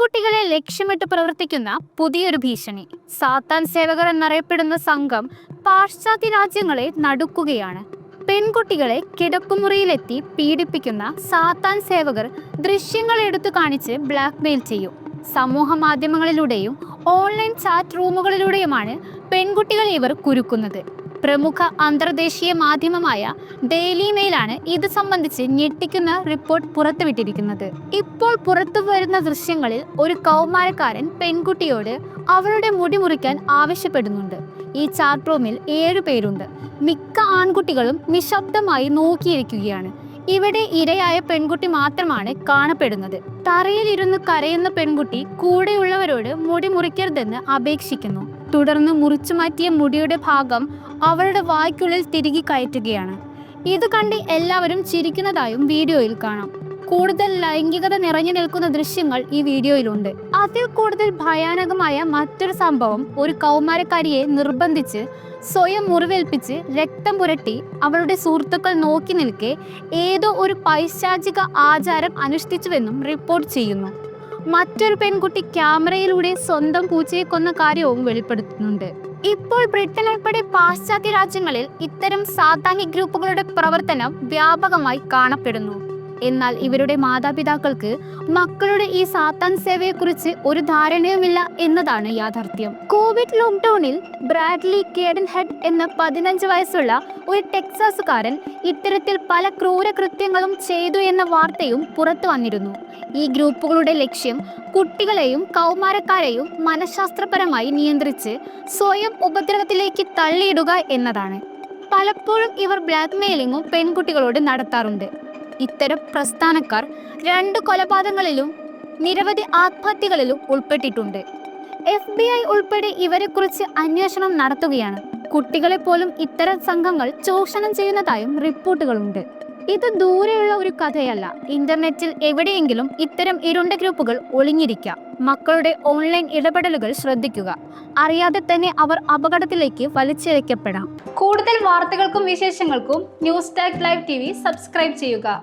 പെൺകുട്ടികളെ ലക്ഷ്യമിട്ട് പ്രവർത്തിക്കുന്ന പുതിയൊരു ഭീഷണി. സാത്താൻ സേവകർ എന്നറിയപ്പെടുന്ന സംഘം പാശ്ചാത്യ രാജ്യങ്ങളെ നടുക്കുകയാണ്. പെൺകുട്ടികളെ കിടപ്പുമുറിയിലെത്തി പീഡിപ്പിക്കുന്ന സാത്താൻ സേവകർ ദൃശ്യങ്ങൾ എടുത്തു കാണിച്ച് ബ്ലാക്ക്മെയിൽ ചെയ്യും. സമൂഹ മാധ്യമങ്ങളിലൂടെയും ഓൺലൈൻ ചാറ്റ് റൂമുകളിലൂടെയുമാണ് പെൺകുട്ടികളെ ഇവർ കുരുക്കുന്നത്. പ്രമുഖ അന്തർദേശീയ മാധ്യമമായ ഡെയിലി മെയിലാണ് ഇത് സംബന്ധിച്ച് ഞെട്ടിക്കുന്ന റിപ്പോർട്ട് പുറത്തുവിട്ടിരിക്കുന്നത്. ഇപ്പോൾ പുറത്തു വരുന്ന ദൃശ്യങ്ങളിൽ ഒരു കൗമാരക്കാരൻ പെൺകുട്ടിയോട് അവളുടെ മുടി മുറിക്കാൻ ആവശ്യപ്പെടുന്നുണ്ട്. ഈ ചാറ്റ് റൂമിൽ ഏഴു പേരുണ്ട്. മിക്ക ആൺകുട്ടികളും നിശബ്ദമായി നോക്കിയിരിക്കുകയാണ്. ഇവിടെ ഇരയായ പെൺകുട്ടി മാത്രമാണ് കാണപ്പെടുന്നത്. തറയിലിരുന്ന് കരയുന്ന പെൺകുട്ടി കൂടെയുള്ളവരോട് മുടി മുറിക്കരുതെന്ന് അപേക്ഷിക്കുന്നു. തുടർന്ന് മുറിച്ചു മാറ്റിയ മുടിയുടെ ഭാഗം അവളുടെ വായ്ക്കുള്ളിൽ തിരികെ കയറ്റുകയാണ്. ഇത് കണ്ട് എല്ലാവരും ചിരിക്കുന്നതായും വീഡിയോയിൽ കാണാം. കൂടുതൽ ലൈംഗികത നിറഞ്ഞു നിൽക്കുന്ന ദൃശ്യങ്ങൾ ഈ വീഡിയോയിലുണ്ട്. അതിൽ കൂടുതൽ ഭയാനകമായ മറ്റൊരു സംഭവം ഒരു കൗമാരക്കാരിയെ നിർബന്ധിച്ച് സ്വയം മുറിവേൽപ്പിച്ച് രക്തം പുരട്ടി അവളുടെ സുഹൃത്തുക്കൾ നോക്കി നിൽക്കെ ഏതോ ഒരു പൈശാചിക ആചാരം അനുഷ്ഠിച്ചുവെന്നും റിപ്പോർട്ട് ചെയ്യുന്നു. മറ്റൊരു പെൺകുട്ടി ക്യാമറയിലൂടെ സ്വന്തം പൂച്ചയെ കൊന്ന കാര്യവും വെളിപ്പെടുത്തുന്നുണ്ട്. ഇപ്പോൾ ബ്രിട്ടൻ ഉൾപ്പെടെ പാശ്ചാത്യ രാജ്യങ്ങളിൽ ഇത്തരം സാധാന്യ ഗ്രൂപ്പുകളുടെ പ്രവർത്തനം വ്യാപകമായി കാണപ്പെടുന്നു. എന്നാൽ ഇവരുടെ മാതാപിതാക്കൾക്ക് മക്കളുടെ ഈ സാത്താൻ സേവയെക്കുറിച്ച് ഒരു ധാരണയുമില്ല എന്നതാണ് യാഥാർത്ഥ്യം. കോവിഡ് ലോക്ക്ഡൌണിൽ ബ്രാഡ്ലി കേഡൻ ഹെഡ് എന്ന പതിനഞ്ച് വയസ്സുള്ള ഒരു ടെക്സാസുകാരൻ ഇത്തരത്തിൽ പല ക്രൂരകൃത്യങ്ങളും ചെയ്തു എന്ന വാർത്തയും പുറത്തു വന്നിരുന്നു. ഈ ഗ്രൂപ്പുകളുടെ ലക്ഷ്യം കുട്ടികളെയും കൗമാരക്കാരെയും മനഃശാസ്ത്രപരമായി നിയന്ത്രിച്ച് സ്വയം ഉപദ്രവത്തിലേക്ക് തള്ളിയിടുക എന്നതാണ്. പലപ്പോഴും ഇവർ ബ്ലാക്ക്മെയിലിങ്ങും പെൺകുട്ടികളോട് നടത്താറുണ്ട്. ഇത്തരം പ്രസ്ഥാനക്കാർ രണ്ട് കൊലപാതകങ്ങളിലും നിരവധി ആത്മഹത്യകളിലും ഉൾപ്പെട്ടിട്ടുണ്ട്. എഫ് ബി ഐ ഉൾപ്പെടെ ഇവരെക്കുറിച്ച് അന്വേഷണം നടത്തുകയാണ്. കുട്ടികളെ പോലും ഇത്തരം സംഘങ്ങൾ ചൂഷണം ചെയ്യുന്നതായും റിപ്പോർട്ടുകളുണ്ട്. ഇത് ദൂരെയുള്ള ഒരു കഥയല്ല. ഇന്റർനെറ്റിൽ എവിടെയെങ്കിലും ഇത്തരം ഇരുണ്ട ഗ്രൂപ്പുകൾ ഒളിഞ്ഞിരിക്കാം. മക്കളുടെ ഓൺലൈൻ ഇടപെടലുകൾ ശ്രദ്ധിക്കുക. അറിയാതെ തന്നെ അവർ അപകടത്തിലേക്ക് വലിച്ചിഴക്കപ്പെടാം കൂടുതൽ വാർത്തകൾക്കും വിശേഷങ്ങൾക്കും news tag live T subscribe ചെയ്യുക.